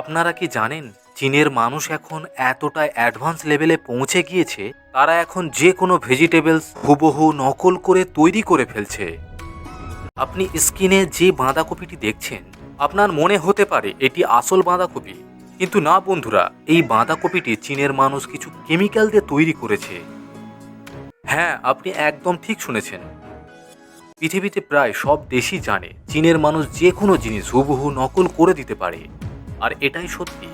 আপনারা কি জানেন, চীনের মানুষ এখন এতটা অ্যাডভান্স লেভেলে পৌঁছে গিয়েছে, তারা এখন যে কোনো ভেজিটেবলস হুবহু নকল করে তৈরি করে ফেলছে। আপনি স্কিনে যে বাঁধাকপিটি দেখছেন, আপনার মনে হতে পারে এটি আসল বাঁধাকপি, কিন্তু না বন্ধুরা, এই বাঁধাকপিটি চীনের মানুষ কিছু কেমিক্যাল দিয়ে তৈরি করেছে। হ্যাঁ আপনি একদম ঠিক শুনেছেন। পৃথিবীতে প্রায় সব দেশই জানে, চীনের মানুষ যে কোনো জিনিস হুবহু নকল করে দিতে পারে। আর এটাই সত্যি।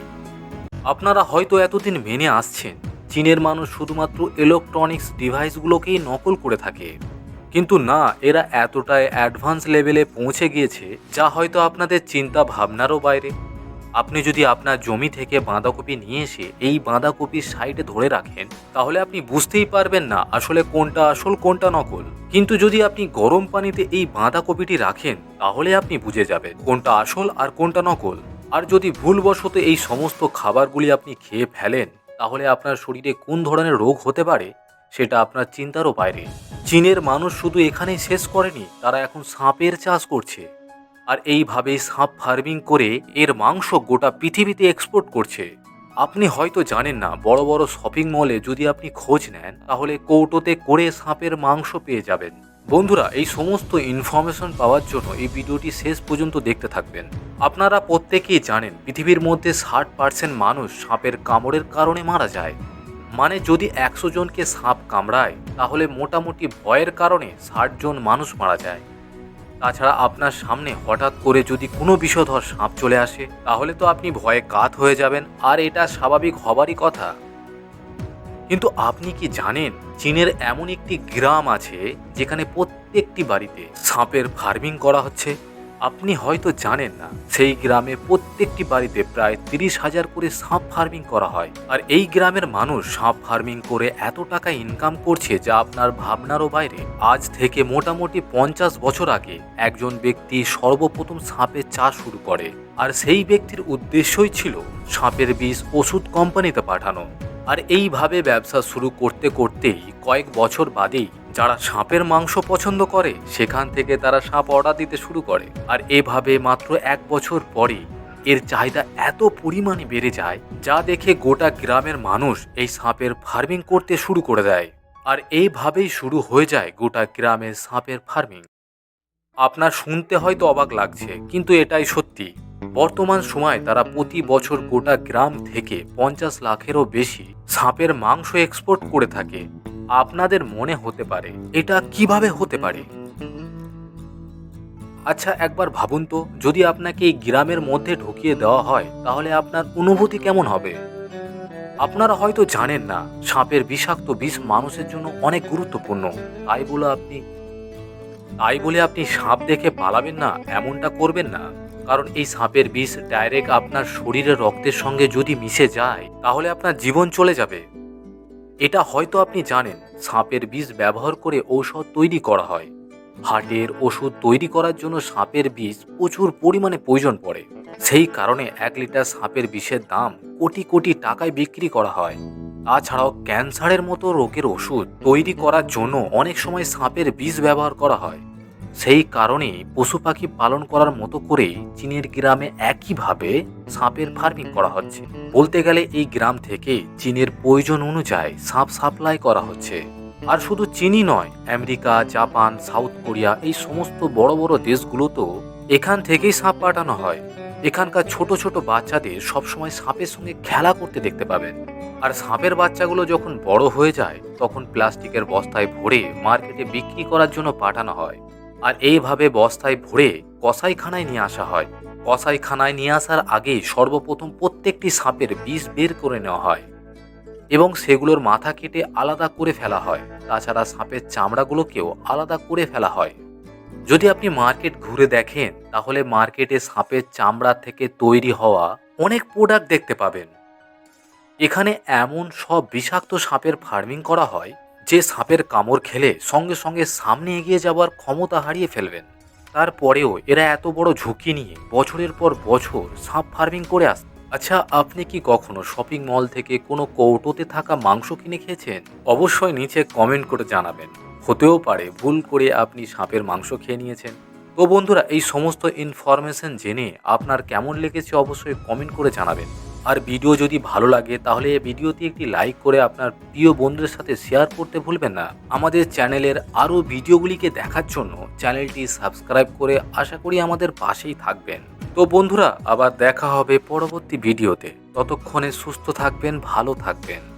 আপনারা হয়তো এতদিন মেনে আসছেন, চীনের মানুষ শুধুমাত্র ইলেকট্রনিক্স ডিভাইসগুলোকেই নকল করে থাকে। কিন্তু না, এরা এতটাই অ্যাডভান্স লেভেলে পৌঁছে গিয়েছে, যা হয়তো আপনাদের চিন্তা ভাবনারও বাইরে। আপনি যদি আপনার জমি থেকে বাঁধাকপি নিয়ে এসে এই বাঁধাকপির সাইডে ধরে রাখেন, তাহলে আপনি বুঝতেই পারবেন না আসলে কোনটা আসল, কোনটা নকল। কিন্তু যদি আপনি গরম পানিতে এই বাঁধাকপিটি রাখেন, তাহলে আপনি বুঝে যাবেন কোনটা আসল আর কোনটা নকল। আর যদি ভুলবশত এই সমস্ত খাবারগুলি আপনি খেয়ে ফেলেন, তাহলে আপনার শরীরে কোন ধরনের রোগ হতে পারে, সেটা আপনার চিন্তারও বাইরে। চীনের মানুষ শুধু এখানেই শেষ করেনি, তারা এখন সাপের চাষ করছে। আর এইভাবে সাপ ফার্মিং করে এর মাংস গোটা পৃথিবীতে এক্সপোর্ট করছে। আপনি হয়তো জানেন না, বড় বড় শপিং মলে যদি আপনি খোঁজ নেন, তাহলে কৌটোতে করে সাপের মাংস পেয়ে যাবেন। বন্ধুরা, এই সমস্ত ইনফরমেশন পাওয়ার জন্য এই ভিডিওটি শেষ পর্যন্ত দেখতে থাকবেন। আপনারা প্রত্যেকেই জানেন, পৃথিবীর মধ্যে ষাট পার্সেন্ট মানুষ সাপের কামড়ের কারণে মারা যায়। মানে যদি একশো জনকে সাপ কামড়ায়, তাহলে মোটামুটি ভয়ের কারণে ষাট জন মানুষ মারা যায়। তাছাড়া আপনার সামনে হঠাৎ করে যদি কোনো বিষধর সাপ চলে আসে, তাহলে তো আপনি ভয়ে কাত হয়ে যাবেন, আর এটা স্বাভাবিক হবারই কথা। কিন্তু আপনি কি জানেন, চীনের এমন একটি গ্রাম আছে, যেখানে প্রত্যেকটি বাড়িতে সাপের ফার্মিং করা হচ্ছে? আপনি হয়তো জানেন না, সেই গ্রামে প্রত্যেকটি বাড়িতে প্রায় তিরিশ হাজার করে সাপ ফার্মিং করা হয়। আর এই গ্রামের মানুষ সাপ ফার্মিং করে এত টাকা ইনকাম করছে যা আপনার ভাবনারও বাইরে। আজ থেকে মোটামুটি পঞ্চাশ বছর আগে একজন ব্যক্তি সর্বপ্রথম সাপের চাষ শুরু করে। আর সেই ব্যক্তির উদ্দেশ্যই ছিল সাপের বিষ ওষুধ কোম্পানিতে পাঠানো। আর এইভাবে ব্যবসা শুরু করতে করতেই কয়েক বছর বাদেই যারা সাপের মাংস পছন্দ করে, সেখান থেকে তারা সাপ অর্ডার দিতে শুরু করে। আর এভাবে মাত্র এক বছর পরে এর চাহিদা এত পরিমাণে বেড়ে যায়, যা দেখে গোটা গ্রামের মানুষ এই সাপের ফার্মিং করতে শুরু করে দেয়। আর এইভাবেই শুরু হয়ে যায় গোটা গ্রামের সাপের ফার্মিং আপনার শুনতে হয়তো অবাক লাগছে, কিন্তু এটাই সত্যি। বর্তমান সময় তারা প্রতি বছর গোটা গ্রাম থেকে পঞ্চাশ লাখেরও বেশি সাপের মাংস এক্সপোর্ট করে থাকে। আপনাদের মনে হতে পারে। এটা কীভাবে হতে পারে? আচ্ছা একবার ভাবুন তো, যদি আপনাকে এই গ্রামের মধ্যে ঢুকিয়ে দেওয়া হয়, তাহলে আপনার অনুভূতি কেমন হবে? আপনারা হয়তো জানেন না, সাপের বিষাক্ত বিষ মানুষের জন্য অনেক গুরুত্বপূর্ণ। তাই বলে আপনি, তাই বলে আপনি সাপ দেখে পালাবেন না, এমনটা করবেন না। কারণ এই সাপের বিষ ডাইরেক্ট আপনার শরীরের রক্তের সঙ্গে যদি মিশে যায়, তাহলে আপনার জীবন চলে যাবে। এটা হয়তো আপনি জানেন, সাপের বিষ ব্যবহার করে ঔষধ তৈরি করা হয়। হার্টের ওষুধ তৈরি করার জন্য সাপের বিষ প্রচুর পরিমাণে প্রয়োজন পড়ে। সেই কারণে এক লিটার সাপের বিষের দাম কোটি কোটি টাকায় বিক্রি করা হয়। তাছাড়াও ক্যান্সারের মতো রোগের ওষুধ তৈরি করার জন্য অনেক সময় সাপের বিষ ব্যবহার করা হয়। সেই কারণে পশু পাখি পালন করার মতো করে চীনের গ্রামে একইভাবে সাপের ফার্মিং করা হচ্ছে। বলতে গেলে এই গ্রাম থেকে চীনের প্রয়োজন অনুযায়ী সাপ সাপ্লাই করা হচ্ছে। আর শুধু চীনই নয়, আমেরিকা, জাপান, সাউথ কোরিয়া এই সমস্ত বড় বড় দেশগুলোতেও এখান থেকেই সাপ পাঠানো হয়। এখানকার ছোট ছোট বাচ্চাদের সবসময় সাপের সঙ্গে খেলা করতে দেখতে পাবেন। আর সাপের বাচ্চাগুলো যখন বড় হয়ে যায়, তখন প্লাস্টিকের বস্তায় ভরে মার্কেটে বিক্রি করার জন্য পাঠানো হয়। আর এইভাবে বস্তায় ভরে কসাইখানায় নিয়ে আসা হয়। কসাইখানায় নিয়ে আসার আগে সর্বপ্রথম প্রত্যেকটি সাপের বিষ বের করে নেওয়া হয় এবং সেগুলোর মাথা কেটে আলাদা করে ফেলা হয়। তাছাড়া সাপের চামড়াগুলোকেও আলাদা করে ফেলা হয়। যদি আপনি মার্কেট ঘুরে দেখেন, তাহলে মার্কেটে সাপের চামড়া থেকে তৈরি হওয়া অনেক প্রোডাক্ট দেখতে পাবেন। এখানে এমন সব বিষাক্ত সাপের ফার্মিং করা হয় যে সাপের কামড় খেলে সঙ্গে সঙ্গে সামনে এগিয়ে যাওয়ার ক্ষমতা হারিয়ে ফেলবেন। তারপরেও এরা এত বড় ঝুঁকি নিয়ে বছরের পর বছর সাপ ফার্মিং করে আস আচ্ছা আপনি কি কখনো শপিং মল থেকে কোনো কৌটোতে থাকা মাংস কিনে খেয়েছেন? অবশ্যই নিচে কমেন্ট করে জানাবেন। হতেও পারে ভুল করে আপনি সাপের মাংস খেয়ে নিয়েছেন। তো বন্ধুরা, এই সমস্ত ইনফরমেশন জেনে আপনার কেমন লেগেছে অবশ্যই কমেন্ট করে জানাবেন। আর ভিডিও যদি ভালো লাগে, তাহলে এই ভিডিওটি একটি লাইক করে আপনার প্রিয় বন্ধুদের সাথে শেয়ার করতে ভুলবেন না। আমাদের চ্যানেলের আরও ভিডিওগুলিকে দেখার জন্য চ্যানেলটি সাবস্ক্রাইব করে আশা করি আমাদের পাশেই থাকবেন। তো বন্ধুরা, আবার দেখা হবে পরবর্তী ভিডিওতে। ততক্ষণে সুস্থ থাকবেন, ভালো থাকবেন।